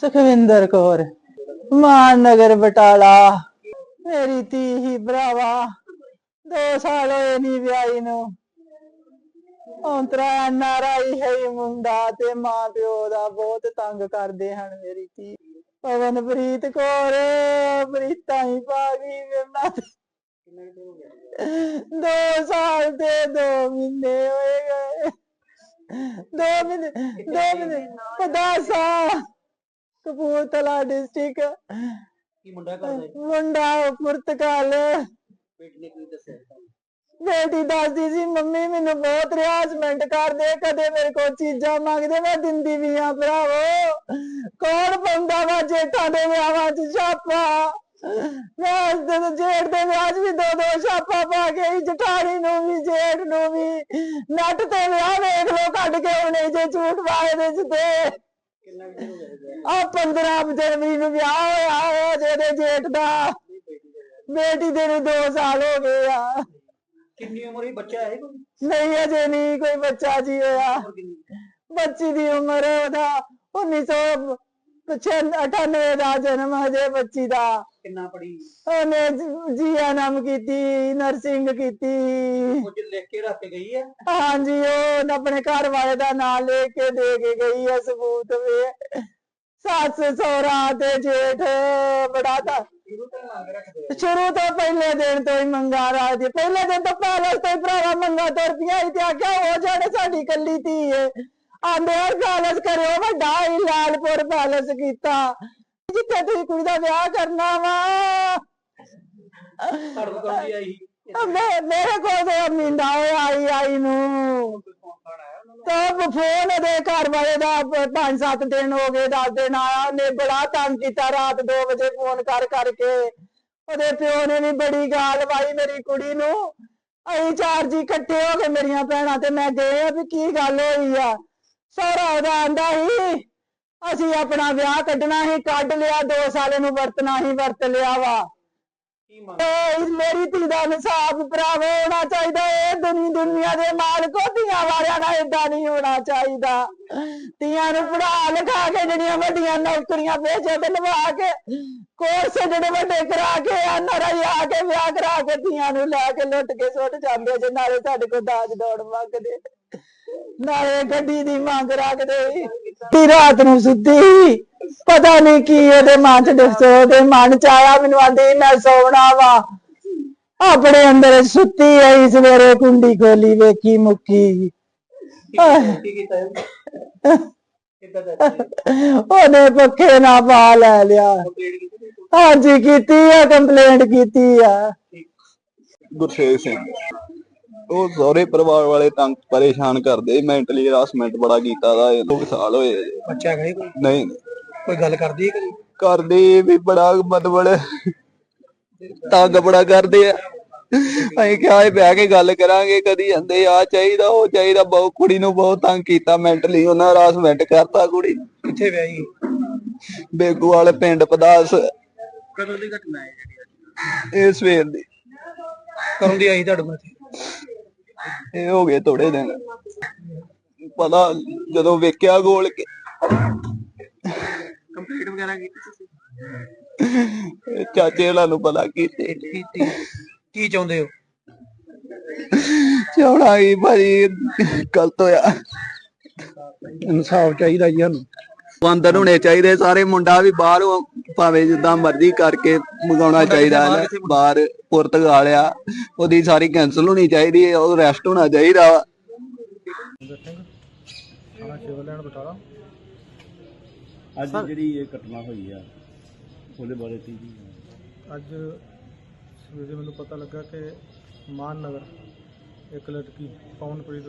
ਸੁਖਵਿੰਦਰ ਕੌਰ, ਮਾਨਨਗਰ ਬਟਾਲਾ, ਮੇਰੀ ਧੀ ਹੀ ਭਰਾਵਾ, ਦੋ ਸਾਲ ਹੋਏ ਨਹੀਂ ਵਿਆਹੀ ਨੂੰ। ਔਂਤਰਾ ਨਾਰਾਈ ਹੈ ਮੁੰਡਾ ਤੇ ਮਾਂ ਪਿਓ ਦਾ ਬਹੁਤ ਤੰਗ ਕਰਦੇ ਹਨ ਮੇਰੀ ਧੀ। ਪਵਨਪ੍ਰੀਤ ਕੌਰ, ਪ੍ਰੀਤਾ ਹੀ ਪਾ ਗਈ ਮੇਰੇ ਦੋ ਸਾਲ ਤੇ ਦੋ ਮਹੀਨੇ ਹੋਏ ਗਏ। ਦੋ ਮਹੀਨੇ ਦੋ ਮਹੀਨੇ ਪਦਾਸਾ ਕਪੂਰਥਲਾ ਡਿਸਟ੍ਰਿਕਟ ਕੀ ਮੁੰਡਾ ਕਰਦਾ ਹੈ ਮੁੰਡਾ ਪੁਰਤਗਾਲ ਬੇਟੀ ਨੇ ਕੀ ਦੱਸਿਆ ਤੁਹਾਨੂੰ? ਬੇਟੀ ਦੱਸਦੀ ਸੀ ਮੰਮੀ ਮੈਨੂੰ ਬਹੁਤ ਰਿਆਸਮੈਂਟ ਕਰਦੇ ਕਦੇ ਮੇਰੇ ਕੋਲ ਚੀਜ਼ਾਂ ਮੰਗਦੇ ਮੈਂ ਦਿੰਦੀ ਵੀ ਆ ਭਰਾਵੋ। ਕੌਣ ਪਾਉਂਦਾ ਵਾ ਜੇਠਾਂ ਦੇ ਵਿਆਹਾਂ 'ਚ ਛਾਪਾ? ਮੈਂ ਉਸ ਦਿਨ ਜੇਠ ਦੇ ਵਿਆਹ 'ਚ ਵੀ ਦੋ ਦੋ ਛਾਪਾ ਪਾ ਕੇ ਜਠਾਣੀ ਨੂੰ ਵੀ ਜੇਠ ਨੂੰ ਵੀ। ਨੱਟ ਤੇ ਵਿਆਹ ਵੇਖ ਲੋ ਕੱਢ ਕੇ ਉਹਨੇ ਜੇ ਝੂਠ ਵਾਏ ਦੇ ਚ ਆ 15 ਜਨਵਰੀ ਨੂੰ ਵਿਆਹ ਹੋਇਆ ਉਹ ਜਿਹਦੇ ਜੇਠ ਦਾ। ਬੇਟੀ ਦਾ ਨੂੰ 2 ਸਾਲ ਹੋ ਗਏ ਆ। ਕਿੰਨੀ ਉਮਰ ਹੀ ਬੱਚਾ ਹੈ ਕੋਈ? ਨਹੀਂ ਅਜੇ ਨਹੀਂ ਕੋਈ ਬੱਚਾ ਜੀ ਹੋਇਆ। ਬੱਚੀ ਦੀ ਉਮਰ ਉਹਦਾ 1998 ਦਾ ਜਨਮ ਹਜੇ ਬੱਚੀ ਦਾ। ਕਿੰਨਾ ਪੜੀ ਉਹਨੇ ਜੀਐਨਐਮ ਕੀਤੀ ਨਰਸਿੰਗ ਕੀਤੀ। ਕੁਝ ਲਿਖ ਕੇ ਰੱਖ ਕੇ ਗਈ ਹੈ ਹਾਂਜੀ ਉਹ ਆਪਣੇ ਘਰ ਵਾਲੇ ਦਾ ਨਾਂ ਲੈ ਕੇ ਦੇ ਕੇ ਗਈ ਹੈ ਸਬੂਤ ਵੇ। ਸੱਸ ਸਹੁਰਾ ਤੇ ਜੇਠ ਬੜਾ ਤਾਂ ਸ਼ੁਰੂ ਤੋਂ ਮੰਗ ਰੱਖਦੇ ਆ। ਸ਼ੁਰੂ ਤੋਂ ਪਹਿਲੇ ਦਿਨ ਤੋਂ ਹੀ ਮੰਗਾ ਰਾਜੀ। ਪਹਿਲੇ ਦਿਨ ਤੋਂ ਪੈਲਸ ਤੋਂ ਹੀ ਭਰਾਵਾ ਮੰਗਾ ਤੁਰ ਪਿਆ ਸੀ ਤੇ ਆਖਿਆ ਉਹ ਜਿਹੜੇ ਸਾਡੀ ਕੱਲੀ ਧੀ ਏ ਆਂਦੇ ਪੈਲਸ ਕਰਿਓ ਵੱਡਾ ਹੀ ਲਾਲਪੁਰ ਪੈਲਸ ਕੀਤਾ। ਜਿੱਥੇ ਤੁਸੀਂ ਕੁੜੀ ਦਾ ਵਿਆਹ ਕਰਨਾ ਵਾ। ਆਈ ਮੈਂ ਮੇਰੇ ਕੋਲ ਤੇ ਮੀਂਦਾ ਹੋਇਆ ਆਈ ਆਈ ਨੂੰ। ਨੂੰ ਤਾਂ ਫੋਨ ਦੇ ਘਰ ਵਾਲੇ ਦਾ 5-7 ਦਿਨ ਹੋ ਗਏ 10 ਦਿਨ ਆਇਆ। ਉਹਨੇ ਬੜਾ ਤੰਗ ਕੀਤਾ ਰਾਤ 2 ਵਜੇ ਫੋਨ ਕਰ ਕਰਕੇ। ਉਹਦੇ ਪਿਓ ਨੇ ਵੀ ਬੜੀ ਗਾਲ ਪਾਈ ਮੇਰੀ ਕੁੜੀ ਨੂੰ। ਅਸੀਂ ਚਾਰ ਜੀ ਇਕੱਠੇ ਹੋ ਕੇ ਮੇਰੀਆਂ ਭੈਣਾਂ ਤੇ ਮੈਂ ਗਏ ਆ ਵੀ ਕੀ ਗੱਲ ਹੋਈ ਆ। ਸਹੁਰਾ ਉਹਦਾ ਆਂਦਾ ਸੀ ਅਸੀਂ ਆਪਣਾ ਵਿਆਹ ਕੱਢਣਾ ਸੀ ਕੱਢ ਲਿਆ 2 ਸਾਲ ਨੂੰ ਵਰਤਣਾ ਹੀ ਵਰਤ ਲਿਆ ਵਾ। ਕੀ ਮੰਗ? ਏ ਮੇਰੀ ਧੀ ਦਾ ਇਨਸਾਫ ਭਰਾਵੋ ਹੋਣਾ ਚਾਹੀਦਾ ਇਹ ਦੁਨੀ ਦੁਨੀਆ ਦੇ ਮਾਲਕੋ ਧੀਆਂ ਵਾਲਿਆਂ ਨਾਲ ਏਦਾਂ ਨਹੀਂ ਹੋਣਾ ਚਾਹੀਦਾ। ਧੀਆਂ ਨੂੰ ਪੜਾ ਲਿਖਾ ਕੇ ਜਿਹੜੀਆਂ ਵੱਡੀਆਂ ਨੌਕਰੀਆਂ ਭੇਜੇ ਤੇ ਲਵਾ ਕੇ ਕੋਰਸ ਜਿਹੜੇ ਵੱਡੇ ਕਰਾ ਕੇ ਐਨਆਰਆਈ ਆ ਕੇ ਵਿਆਹ ਕਰਾ ਕੇ ਧੀਆਂ ਨੂੰ ਲੈ ਕੇ ਲੁੱਟ ਕੇ ਸੁੱਟ ਜਾਂਦੇ ਜੇ ਨਾਲੇ ਸਾਡੇ ਕੋਲ ਦਾਜ ਦੌੜ ਮੰਗਦੇ ਨਾਲੇ ਗੱਡੀ ਦੀ ਮੰਗ ਰੱਖਦੇ ਤੀ ਰਾਤ ਨੂੰ ਸੁੱਤੀ ਪਤਾ ਨਹੀਂ ਕੀ ਉਹਦੇ ਮਨ ਚ ਦੱਸੋ ਉਹਦੇ ਮਨ ਚ ਆਇਆ, ਮੈਨੂੰ ਆਂਦੀ, ਮੈਂ ਸੌਣਾ ਵਾ। ਆਪਣੇ ਅੰਦਰ ਸੁੱਤੀ ਆਈ ਸਵੇਰੇ ਕੁੰਡੀ ਖੋਲੀ ਵੇਖੀ, ਮੁੱਕੀ ਕੀ ਕੀਤਾ ਹੈ ਉਹਨੇ ਪੱਖੇ ਨਾਲ ਪਾ ਲੈ ਲਿਆ। ਹਾਂਜੀ, ਕੀਤੀ ਆ ਕੰਪਲੇਂਟ ਕੀਤੀ ਆ। ਗੁਰਸ਼ੇਖ ਸਿੰਘ। ਉਹ ਸਹੁਰੇ ਪਰਿਵਾਰ ਵਾਲੇ ਤੰਗ ਪਰੇਸ਼ਾਨ ਕਰਦੇ ਮੈਂਟਲੀ ਹਰਾਸਮੈਂਟ ਬੜਾ ਕੀਤਾ ਦਾ ਇਹ ਦੋ ਸਾਲ ਹੋਏ ਆ ਜੀ। ਬੱਚਾ ਹੈ ਕੋਈ ਨਹੀਂ ਕੋਈ ਗੱਲ ਕਰਦੀ ਹੈ ਕਦੀ ਕਰਦੇ ਵੀ ਬੜਾ ਮਤਲਬ ਤੰਗ ਬੜਾ ਕਰਦੇ ਆ ਅਸੀਂ ਕਿਹਾ ਇਹ ਬਹਿ ਕੇ ਗੱਲ ਕਰਾਂਗੇ ਕਦੀ ਜਾਂਦੇ ਆ ਚਾਹੀਦਾ ਉਹ ਚਾਹੀਦਾ ਬਹੁਤ ਕੁੜੀ ਨੂੰ ਬਹੁਤ ਤੰਗ ਕੀਤਾ ਮੈਂਟਲੀ ਉਹਨਾਂ ਹਰਾਸਮੈਂਟ ਕਰਤਾ ਕੁੜੀ ਨੂੰ। ਕਿੱਥੇ ਵਿਆਹੀ ਬੇਗੂ ਵਾਲੇ ਪਿੰਡ ਪਦਾਸ ਕਦੋਂ ਦੀ ਘਟਨਾ ਹੈ ਜਿਹੜੀ? ਇਹ ਸਵੇਰ ਦੀ ਕਦੋਂ ਦੀ ਆਈ ਤੁਹਾਡੇ ਕੋਲ ਇੱਥੇ? ਇਹ ਹੋ ਗਏ ਥੋੜੇ ਦਿਨ। ਪਤਾ ਜਦੋਂ ਵੇਖਿਆ ਗੋਲ ਕੇ। ਕੰਪਲੀਟ ਵਗੈਰਾ ਕੀਤੀ ਤੁਸੀਂ? ਚਾਚੇ ਹੋਣਾ ਨੂੰ ਪਤਾ ਕੀਤੇ। ਕੀਤੀ। ਕੀ ਚਾਹੁੰਦੇ ਹੋ? ਹੀ ਭਾਜੀ ਗਲਤ ਹੋਇਆ। ਇਨਸਾਫ ਚਾਹੀਦਾ ਜੀ ਸਾਨੂੰ। ਬੰਦਰ ਹੋਣੇ ਚਾਹੀਦੇ। ਸਾਰੇ ਮੁੰਡਾ ਵੀ ਬਾਹਰ ਭਾਵੇਂ ਜਿੱਦਾਂ ਮਰਜ਼ੀ ਕਰਕੇ ਮੰਗਾਉਣਾ ਚਾਹੀਦਾ ਹੈ ਬਾਹਰ ਪੁਰਤਗਾਲ ਆ ਉਹਦੀ ਸਾਰੀ ਕੈਨਸਲ ਹੋਣੀ ਚਾਹੀਦੀ ਹੈ ਉਹ ਰੈਸਟ ਹੋਣਾ ਚਾਹੀਦਾ ਵਾ। ਅੱਜ ਜਿਹੜੀ ਇਹ ਘਟਨਾ ਹੋਈ ਆ ਉਹਦੇ ਬਾਰੇ ਕੀ ਜੀ ਅੱਜ ਸਵੇਰੇ ਮੈਨੂੰ ਪਤਾ ਲੱਗਾ ਕਿ ਮਾਨ ਨਗਰ ਇੱਕ ਲੜਕੀ ਪਵਨਪ੍ਰੀਤ